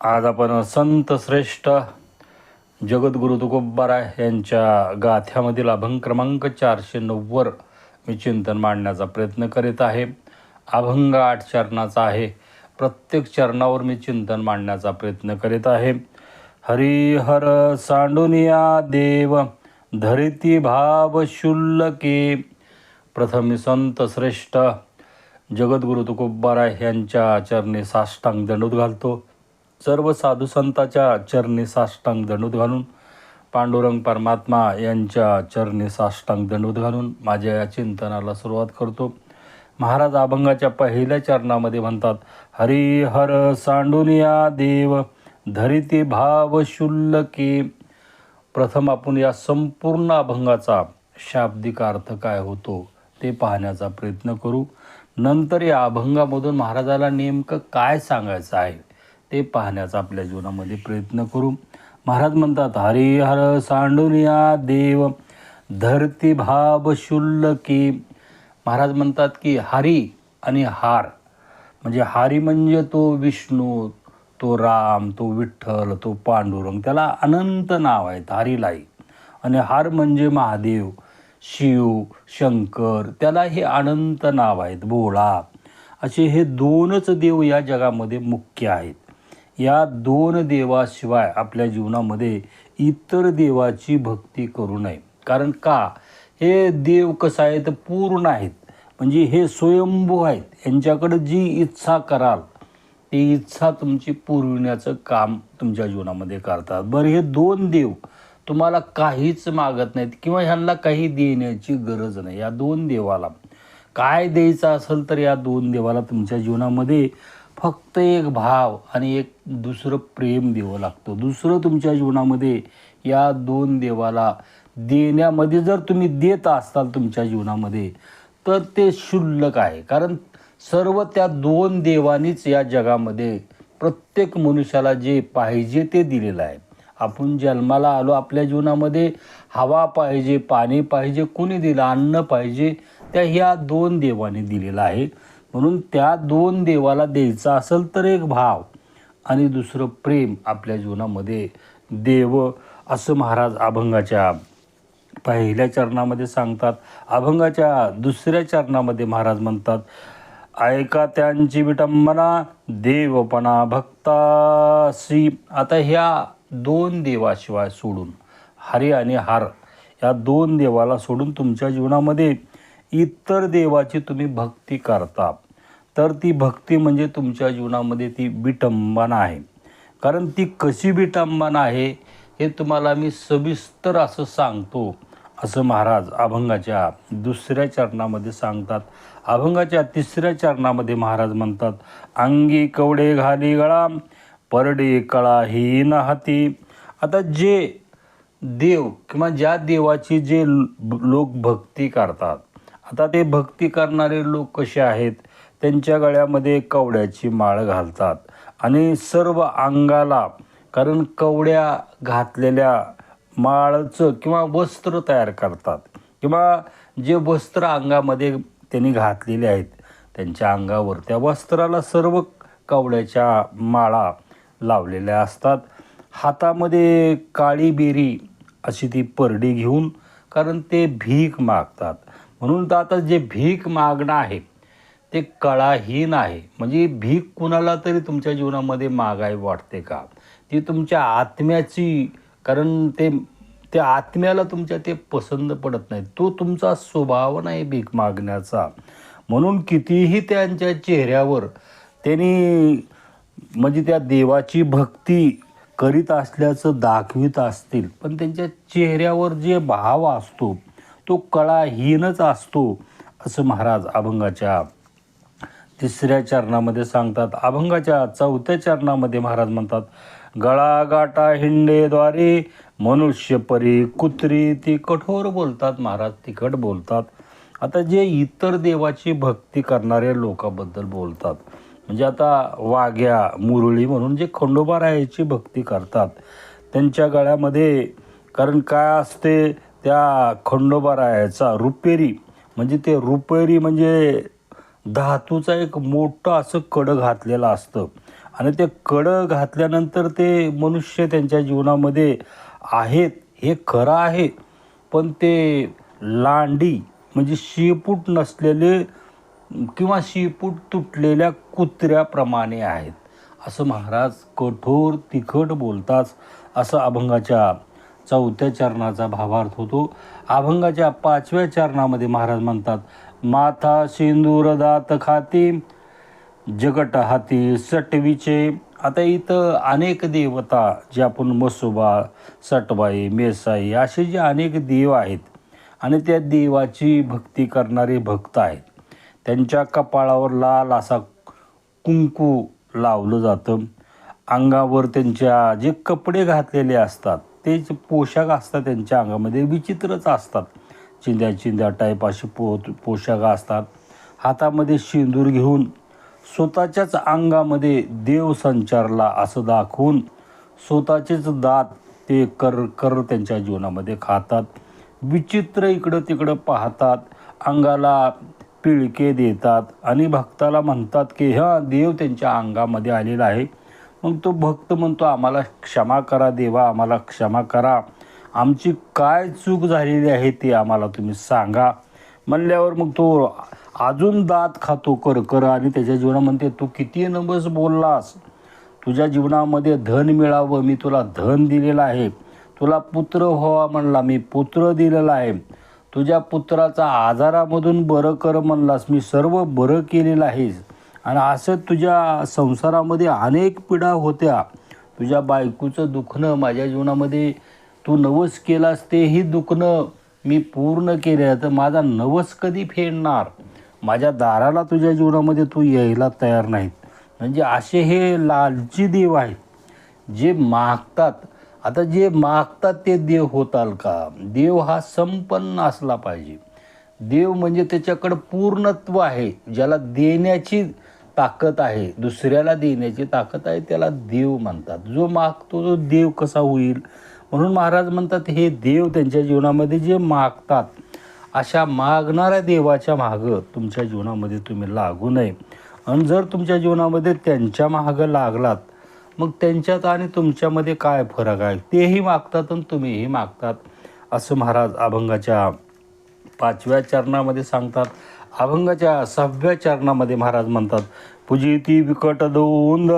आज आपण संत श्रेष्ठ जगद्गुरु तुकोबाराय यांच्या गाथ्यामधील अभंग क्रमांक चारशे नव्वद मी चिंतन मांडण्याचा प्रयत्न करीत आहे. अभंग आठ चरणाचा आहे. प्रत्येक चरणावर मी चिंतन मांडण्याचा प्रयत्न करीत आहे. हरिहर सांडुनिया देव धरिती भाव शुल्लके. प्रथम मी संत श्रेष्ठ जगद्गुरु तुकोबाराय यांच्या चरणी साष्टांग दंडूत घालतो. सर्व साधू संतांच्या चरणी साष्टांग दंडूत घालून पांडुरंग परमात्मा यांच्या चरणी साष्टांग दंडूत घालून माझ्या या चिंतनाला सुरुवात करतो. महाराज अभंगाच्या पहिल्या चरणामध्ये म्हणतात हरिहर सांडुनिया देव धरिती भाव शुल्लके. प्रथम आपण या संपूर्ण अभंगाचा शाब्दिक अर्थ काय होतो ते पाहण्याचा प्रयत्न करू. नंतर या अभंगामधून महाराजाला नेमकं काय सांगायचं आहे? ते पाहण्याचा आपल्या जीवनामध्ये प्रयत्न करू. महाराज म्हणतात हरिहर सांडुनिया देव धरती भाव शुल्लकी महाराज म्हणतात की हरी आणि हार म्हणजे हारी म्हणजे तो विष्णू तो राम तो विठ्ठल तो पांडुरंग त्याला अनंत नाव आहेत हरिलाई आणि हार म्हणजे महादेव शिव शंकर त्याला हे अनंत नाव आहेत भोळा. असे हे दोनच देव या जगामध्ये मुख्य आहेत. या दोन देवाशिवाय आपल्या जीवनामध्ये इतर देवाची भक्ती करू नये. कारण का? हे देव कसं आहे तर पूर्ण आहेत. म्हणजे हे स्वयंभू आहेत. यांच्याकडं जी इच्छा कराल ती इच्छा तुमची पुरविण्याचं काम तुमच्या जीवनामध्ये करतात. बरं हे दोन देव तुम्हाला काहीच मागत नाहीत किंवा ह्यांना काही देण्याची गरज नाही. या दोन देवाला काय द्यायचं असेल तर या दोन देवाला तुमच्या जीवनामध्ये फक्त एक भाव आणि एक दुसरं प्रेम द्यावं लागतं. दुसरं तुमच्या जीवनामध्ये या दोन देवाला देण्यामध्ये जर तुम्ही देत असाल तुमच्या जीवनामध्ये तर ते क्षुल्लक आहे. कारण सर्व त्या दोन देवानीच या जगामध्ये प्रत्येक मनुष्याला जे पाहिजे ते दिलेलं आहे. आपण जन्माला आलो आपल्या जीवनामध्ये हवा पाहिजे पाणी पाहिजे कोणी दिलं अन्न पाहिजे त्या ह्या दोन देवाने दिलेलं आहे. म्हणून त्या दोन देवाला द्यायचा असेल तर एक भाव आणि दुसरं प्रेम आपल्या जीवनामध्ये. देव असं महाराज अभंगाच्या पहिल्या चरणामध्ये सांगतात. अभंगाच्या दुसऱ्या चरणामध्ये महाराज म्हणतात ऐका त्यांची विटंबना देवपणा भक्ता श्री आता ह्या दोन देवाशिवाय सोडून हरी आणि हार या दोन देवाला सोडून तुमच्या जीवनामध्ये इतर देवाची तुम्ही भक्ती करता. तर ती भक्ती म्हणजे तुमच्या जीवनामध्ये ती विटंबना आहे. कारण ती कशी विटंबना आहे हे तुम्हाला मी सविस्तर असं सांगतो असं महाराज अभंगाच्या दुसऱ्या चरणामध्ये सांगतात. अभंगाच्या तिसऱ्या चरणामध्ये महाराज म्हणतात अंगी कवडे घाली गळा परडे कळा हीन हाती आता जे देव किंवा ज्या देवाची जे लोक भक्ती करतात आता ते भक्ती करणारे लोक कसे आहेत? त्यांच्या गळ्यामध्ये कवड्याची माळ घालतात. आणि सर्व अंगाला कारण कवड्या घातलेल्या माळचं किंवा वस्त्र तयार करतात. किंवा जे वस्त्र अंगामध्ये त्यांनी घातलेले आहेत त्यांच्या अंगावर त्या वस्त्राला सर्व कवड्याच्या माळा लावलेल्या असतात. हातामध्ये काळी बेरी अशी ती परडी घेऊन कारण ते भीक मागतात. म्हणून तर आता जे भीक मागणं आहे ते कळाहीन आहे. म्हणजे भीक कुणाला तरी तुमच्या जीवनामध्ये मागाय वाटते का? ती तुमच्या आत्म्याची कारण ते त्या आत्म्याला तुमच्या ते पसंत पडत नाही. तो तुमचा स्वभाव नाही भीक मागण्याचा. म्हणून कितीही त्यांच्या चेहऱ्यावर त्यांनी म्हणजे त्या देवाची भक्ती करीत असल्याचं दाखवित असतील पण त्यांच्या चेहऱ्यावर जे भाव असतो तो कळाहीनच असतो असं महाराज अभंगाच्या तिसऱ्या चरणामध्ये सांगतात अभंगाच्या चौथ्या चरणामध्ये महाराज म्हणतात गळागाटा हिंडेद्वारे मनुष्य परी कुत्री ती कठोर बोलतात. महाराज तिखट बोलतात. आता जे इतर देवाची भक्ती करणाऱ्या लोकाबद्दल बोलतात म्हणजे आता वाघ्या मुरळी म्हणून जे खंडोबा रायाची भक्ती करतात त्यांच्या गळ्यामध्ये कारण काय असते त्या खंडोबा रायाचा रुपेरी म्हणजे ते रुपेरी म्हणजे धातूचा एक मोठं असं कडं घातलेलं असतं. आणि ते कडं घातल्यानंतर ते मनुष्य त्यांच्या जीवनामध्ये आहेत हे खरं आहे. पण ते लांडी म्हणजे शेपूट नसलेले किंवा शेपूट तुटलेल्या कुत्र्याप्रमाणे आहेत. असं महाराज कठोर तिखट बोलताच असं अभंगाच्या चौथ्या चरणाचा भावार्थ होतो. अभंगाच्या पाचव्या चरणामध्ये महाराज म्हणतात माथा सिंदूर दात खाती जगट हाती सटवीचे. आता इथं अनेक देवता जे आपण मसोबा सटबाई मेसाई असे जे अनेक देव आहेत आणि त्या देवाची भक्ती करणारे भक्त आहेत. त्यांच्या कपाळावर लाल असा कुंकू लावलं जातं. अंगावर त्यांच्या जे कपडे घातलेले असतात तेच पोशाख असतात त्यांच्या अंगामध्ये विचित्रच असतात. चिंध्या चिंध्या टाईप असे पो पोशाख असतात. हातामध्ये शेंदूर घेऊन स्वतःच्याच अंगामध्ये देव संचारला असं दाखवून स्वतःचेच दात ते कर कर त्यांच्या जीवनामध्ये खातात. विचित्र इकडं तिकडं पाहतात. अंगाला पिळके देतात आणि भक्ताला म्हणतात की हा देव त्यांच्या अंगामध्ये आलेला आहे. मग तो भक्त म्हणतो आम्हाला क्षमा करा देवा आम्हाला क्षमा करा. आमची काय चूक झालेली आहे ते आम्हाला तुम्ही सांगा. म्हणल्यावर मग तो अजून दात खातो कर कर आणि त्याच्या जीवनामध्ये तू किती नंबर्स बोललास? तुझ्या जीवनामध्ये धन मिळावं मी तुला धन दिलेलं आहे. तुला पुत्र व्हावा म्हणला मी पुत्र दिलेला आहे. तुझ्या पुत्राचा आजारामधून बरं कर म्हणलास मी सर्व बरं केलेलं आहेस आणि असं तुझ्या संसारामध्ये अनेक पिढा होत्या. तुझ्या बायकोचं दुखणं माझ्या जीवनामध्ये तू नवस केलास तेही दुखणं मी पूर्ण केलं तर माझा नवस कधी फेडणार? माझ्या दाराला तुझ्या जीवनामध्ये तू यायला तयार नाहीत. म्हणजे असे हे लालची देव आहेत. जे मागतात. आता जे मागतात ते देव होताल का? देव हा संपन्न असला पाहिजे. देव म्हणजे त्याच्याकडं पूर्णत्व आहे. ज्याला देण्याची ताकद आहे. दुसऱ्याला देण्याची ताकद आहे त्याला देव म्हणतात. जो मागतो तो देव कसा होईल? म्हणून महाराज म्हणतात हे देव त्यांच्या जीवनामध्ये जे मागतात अशा मागणाऱ्या देवाच्या मागं तुमच्या जीवनामध्ये तुम्ही लागू नये. आणि जर तुमच्या जीवनामध्ये त्यांच्या मागं लागलात मग त्यांच्यात आणि तुमच्यामध्ये काय फरक आहे? तेही मागतात आणि तुम्हीही मागतात. असं महाराज अभंगाच्या पाचव्या चरणामध्ये सांगतात. अभंगाच्या सहाव्या चरणामध्ये महाराज म्हणतात पूजिती विकट दोंद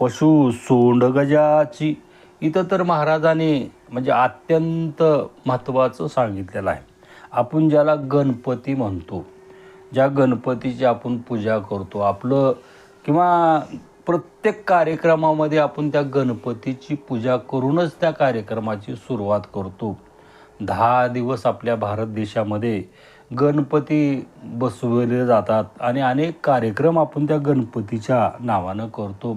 पशु सोंड गजाची इथं तर महाराजाने म्हणजे अत्यंत महत्त्वाचं सांगितलेलं आहे. आपण ज्याला गणपती म्हणतो ज्या गणपतीची आपण पूजा करतो आपलं किंवा प्रत्येक कार्यक्रमामध्ये आपण त्या गणपतीची पूजा करूनच त्या कार्यक्रमाची सुरुवात करतो. दहा दिवस आपल्या भारत देशामध्ये गणपती बसवले जातात आणि अनेक कार्यक्रम आपण त्या गणपतीच्या नावानं करतो.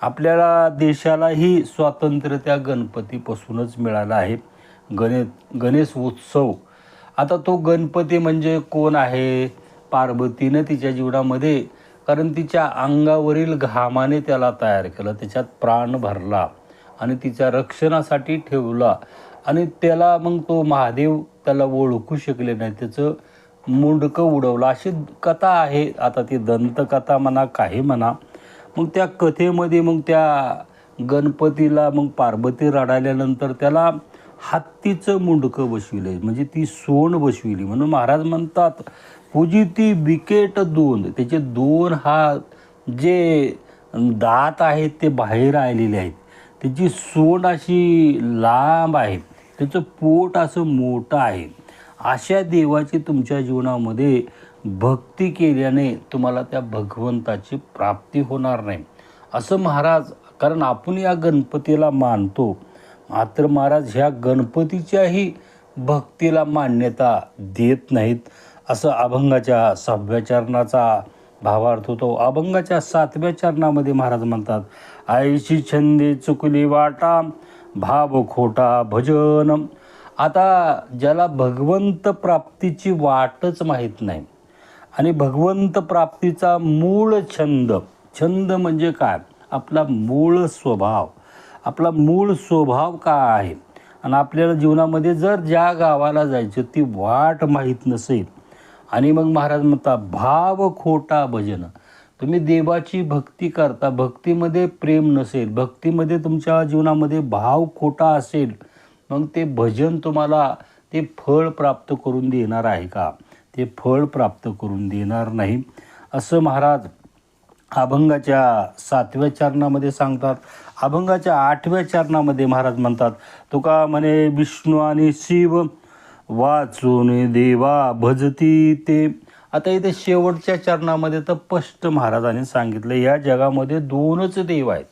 आपल्याला देशालाही स्वातंत्र्य त्या गणपतीपासूनच मिळालं आहे. गणे गणेश उत्सव. आता तो गणपती म्हणजे कोण आहे? पार्वतीनं तिच्या जीवनामध्ये कारण तिच्या अंगावरील घामाने त्याला तयार केलं त्याच्यात प्राण भरला आणि तिच्या रक्षणासाठी ठेवला. आणि त्याला मग तो महादेव त्याला ओळखू शकले नाही त्याचं मुंडकं उडवलं. अशी कथा आहे. आता ती दंतकथा म्हणा काही म्हणा मग त्या कथेमध्ये मग त्या गणपतीला मग पार्वती रडाल्यानंतर त्याला हत्तीचं मुंडकं बसविलं म्हणजे ती सोंड बसविली. म्हणून महाराज म्हणतात पूजी ती बिकेट दोन. त्याचे दोन हात जे दात आहेत ते बाहेर आलेले आहेत. त्याची सोंड अशी लांब आहे त्याचं पोट असं मोठं आहे. अशा देवाची तुमच्या जीवनामध्ये भक्ती केल्याने तुम्हाला त्या भगवंताची प्राप्ती होणार नाही. असं महाराज कारण आपण या गणपतीला मानतो. मात्र महाराज ह्या गणपतीच्याही भक्तीला मान्यता देत नाहीत असं अभंगाच्या सहाव्या चरणाचा भावार्थ होतो. अभंगाच्या सातव्या चरणामध्ये महाराज म्हणतात आईशी छंदे चुकली वाटा भाव खोटा भजन आता ज्याला भगवंत प्राप्तीची वाटच माहीत नाही आणि भगवंत प्राप्तीचा मूळ छंद. छंद म्हणजे काय? आपला मूळ स्वभाव. आपला मूळ स्वभाव काय आहे? आणि आपल्याला जीवनामध्ये जर ज्या गावाला जायचं ती वाट माहीत नसेल आणि मग महाराज म्हणता भाव खोटा भजन. तुम्ही देवाची भक्ती करता भक्तीमध्ये प्रेम नसेल भक्तीमध्ये तुमच्या जीवनामध्ये भाव खोटा असेल मग ते भजन तुम्हाला ते फळ प्राप्त करून देणार आहे का? ते फळ प्राप्त करून देणार नाही. असं महाराज अभंगाच्या सातव्या चरणामध्ये सांगतात. अभंगाच्या आठव्या चरणामध्ये महाराज म्हणतात तुका म्हणे विष्णू आणि शिव वाचून देवा भजती ते. आता इथे शेवटच्या चरणामध्ये तर स्पष्ट महाराजांनी सांगितलं या जगामध्ये दोनच देव आहेत.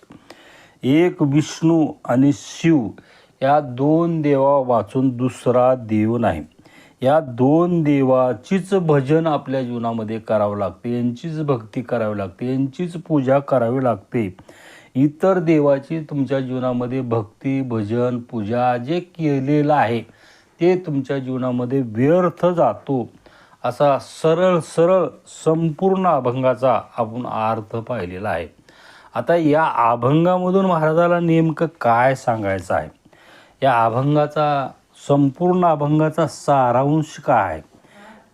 एक विष्णू आणि शिव. या दोन देवा वाचून दुसरा देव नाही. या दोन देवाचीच भजन आपल्या जीवनामध्ये करावं लागते यांचीच भक्ती करावी लागते यांचीच पूजा करावी लागते. इतर देवाची तुमच्या जीवनामध्ये भक्ती भजन पूजा जे केलेलं आहे ते तुमच्या जीवनामध्ये व्यर्थ जातो. असा सरळ सरळ संपूर्ण अभंगाचा आपण अर्थ पाहिलेला आहे. आता या अभंगामधून महाराजाला नेमकं काय सांगायचं आहे? या अभंगाचा संपूर्ण अभंगाचा सारांश काय? आहे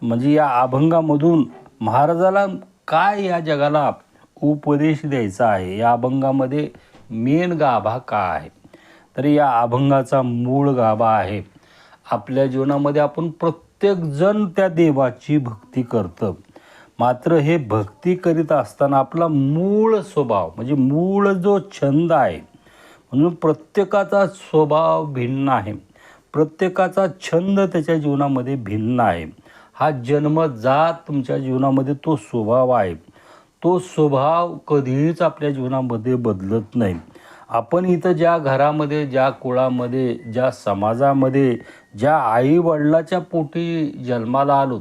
म्हणजे या अभंगामधून महाराजाला काय या जगाला उपदेश द्यायचा आहे? या अभंगामध्ये मेन गाभा काय? आहे तर या अभंगाचा मूळ गाभा आहे. आपल्या जीवनामध्ये आपण प्रत्येकजण त्या देवाची भक्ती करतं. मात्र हे भक्ती करीत असताना आपला मूळ स्वभाव म्हणजे मूळ जो छंद आहे म्हणून प्रत्येकाचा स्वभाव भिन्न आहे. प्रत्येकाचा छंद त्याच्या जीवनामध्ये भिन्न आहे. हा जन्मजात तुमच्या जीवनामध्ये तो स्वभाव आहे. तो स्वभाव कधीच आपल्या जीवनामध्ये बदलत नाही. आपण इथं ज्या घरामध्ये ज्या कुळामध्ये ज्या समाजामध्ये ज्या आईवडिलाच्या पोटी जन्माला आलो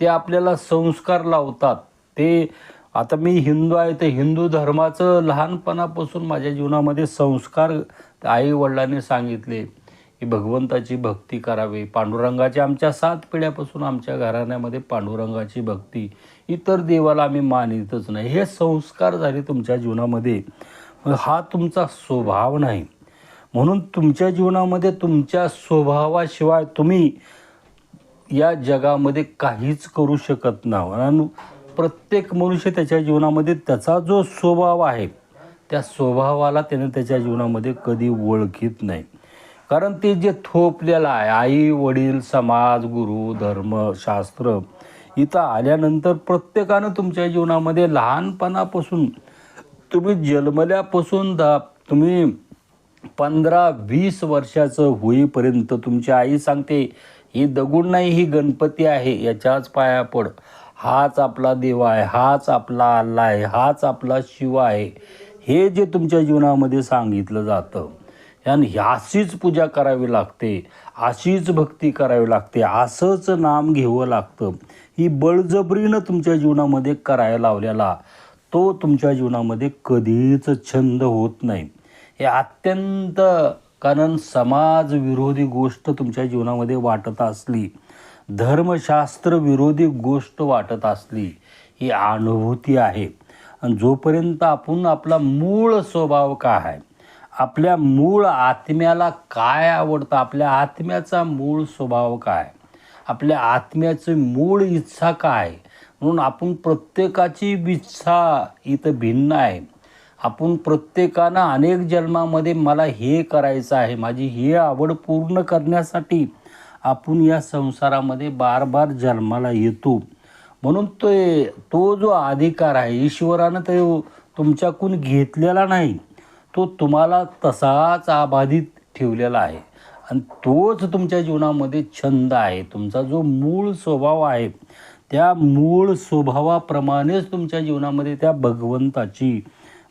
ते आपल्याला संस्कार लावतात. ते आता मी हिंदू आहे तर हिंदू धर्माचं लहानपणापासून माझ्या जीवनामध्ये संस्कार आई वडिलांनी सांगितले. की भगवंताची भक्ती करावी. पांडुरंगाची आमच्या सात पिढ्यापासून आमच्या घराण्यामध्ये पांडुरंगाची भक्ती. इतर देवाला आम्ही मानितच नाही. हे संस्कार झाले तुमच्या जीवनामध्ये. हा तुमचा स्वभाव नाही. म्हणून तुमच्या जीवनामध्ये तुमच्या स्वभावाशिवाय तुम्ही या जगामध्ये काहीच करू शकत नाही आणि प्रत्येक मनुष्य त्याच्या जीवनामध्ये त्याचा जो स्वभाव आहे त्या स्वभावाला त्याने त्याच्या जीवनामध्ये कधी ओळखीत नाही. कारण ते जे थोपलेलं आहे आई वडील समाज गुरु धर्म शास्त्र इथं आल्यानंतर प्रत्येकानं तुमच्या जीवनामध्ये लहानपणापासून तुम्ही जन्मल्यापासून दा तुम्ही पंधरा वीस वर्षाचं होईपर्यंत तुमची आई सांगते ही दगड नाही ही गणपती आहे याच्याच पाया पड. हाच आपला देव आहे हाच आपला अल्ला आहे हाच आपला शिव आहे. हे जे तुमच्या जीवनामध्ये सांगितलं जातं आणि ह्याचीच पूजा करावी लागते अशीच भक्ती करावी लागते असंच नाम घ्यावं लागतं. ही बळजबरीनं तुमच्या जीवनामध्ये करायला लावलेला तो तुमच्या जीवनामध्ये कधीच छंद होत नाही. हे अत्यंत कारण समाज विरोधी गोष्ट तुमच्या जीवनामध्ये वाटत असली धर्मशास्त्र विरोधी गोष्ट वाटत असली ही अनुभूती आहे. आणि जोपर्यंत आपण आपला मूळ स्वभाव काय आहे आपल्या मूळ आत्म्याला काय आवडतं? आपल्या आत्म्याचा मूळ स्वभाव काय? आपल्या आत्म्याची मूळ इच्छा काय? म्हणून आपण प्रत्येकाची इच्छा इथं भिन्न आहे. आपण प्रत्येकानं अनेक जन्मामध्ये मला हे करायचं आहे माझी हे आवड पूर्ण करण्यासाठी आपण या संसारामध्ये बार बार जन्माला येतो. म्हणून तो तो जो अधिकार आहे ईश्वरानं तो तुमच्याकडून घेतलेला नाही. तो तुम्हाला तसाच आबाधित ठेवलेला आहे. आणि तोच तुमच्या जीवनामध्ये छंद आहे. तुमचा जो मूळ स्वभाव आहे त्या मूळ स्वभावाप्रमाणेच तुमच्या जीवनामध्ये त्या भगवंताची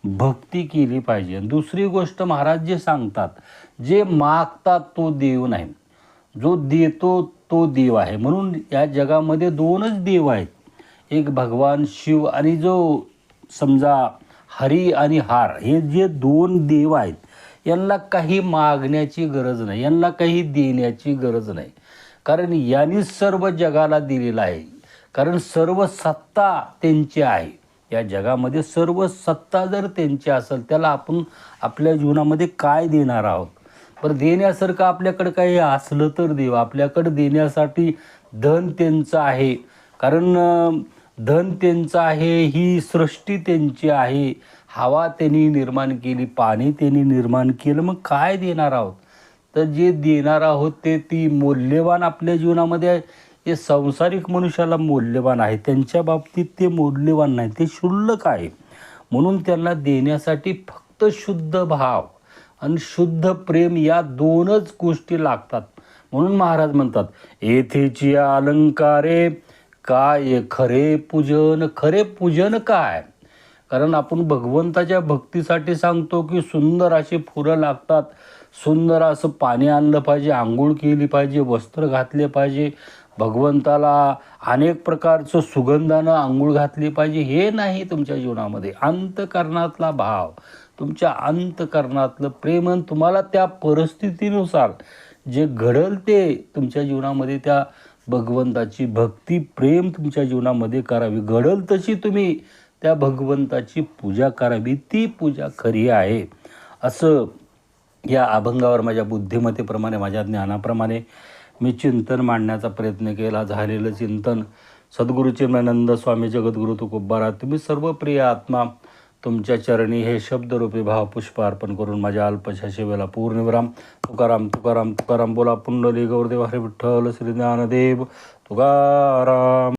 भक्ती केली पाहिजे. दुसरी गोष्ट महाराज जे सांगतात जे मागतात तो देव नाही. जो देतो तो देव आहे. म्हणून या जगामध्ये दोनच देव आहेत. एक भगवान शिव आणि जो समजा हरी आणि हार हे जे दोन देव आहेत यांना काही मागण्याची गरज नाही यांना काही देण्याची गरज नाही. कारण यांनी सर्व जगाला दिलेलं आहे. कारण सर्व सत्ता त्यांची आहे. या जगामध्ये सर्व सत्ता जर त्यांची असेल त्याला आपण आपल्या जीवनामध्ये काय देणार आहोत? बरं देण्यासारखं आपल्याकडं काही असलं तर देव आपल्याकडं देण्यासाठी धन त्यांचं आहे. कारण धन त्यांचं आहे ही सृष्टी त्यांची आहे. हवा त्यांनी निर्माण केली पाणी त्यांनी निर्माण केलं मग काय देणार आहोत? तर जे देणार आहोत ते ती मौल्यवान आपल्या जीवनामध्ये जे हे संसारिक मनुष्याला मौल्यवान आहे. त्यांच्या बाबतीत ते मौल्यवान नाही ते क्षुल्लक आहे. म्हणून त्यांना देण्यासाठी फक्त शुद्ध भाव आणि शुद्ध प्रेम या दोनच गोष्टी लागतात. म्हणून महाराज म्हणतात येथेची अलंकारे काय खरे पूजन खरे पूजन काय? कारण आपण भगवंताच्या भक्तीसाठी सांगतो की सुंदर अशी फुलं लागतात. सुंदर असं पाणी आणलं पाहिजे आंघोळ केली पाहिजे वस्त्र घातले पाहिजे. भगवंताला अनेक प्रकारचं सुगंधानं आंघोळ घातली पाहिजे. हे नाही तुमच्या जीवनामध्ये. अंतकरणातला भाव तुमच्या अंतकरणातलं प्रेम आणि तुम्हाला त्या परिस्थितीनुसार जे घडल ते तुमच्या जीवनामध्ये त्या भगवंताची भक्ती प्रेम तुमच्या जीवनामध्ये करावी. घडल तशी तुम्ही त्या भगवंताची पूजा करावी. ती पूजा खरी आहे. असं या अभंगावर माझ्या बुद्धिमत्तेप्रमाणे माझ्या ज्ञानाप्रमाणे मी चिंतन मांडण्याचा प्रयत्न केला. झालेलं चिंतन सद्गुरुचे स्वामी जगद्गुरु तुकोबारा तुम्ही सर्व प्रिय आत्मा तुमच्या चरणी हे शब्दरूपी भावपुष्प अर्पण करून माझ्या अल्पशा सेवेला पूर्णविराम तुकाराम तुकाराम तुकाराम बोला पुंडली गौरदेव हरे विठ्ठल श्री ज्ञानदेव. तुकाराम.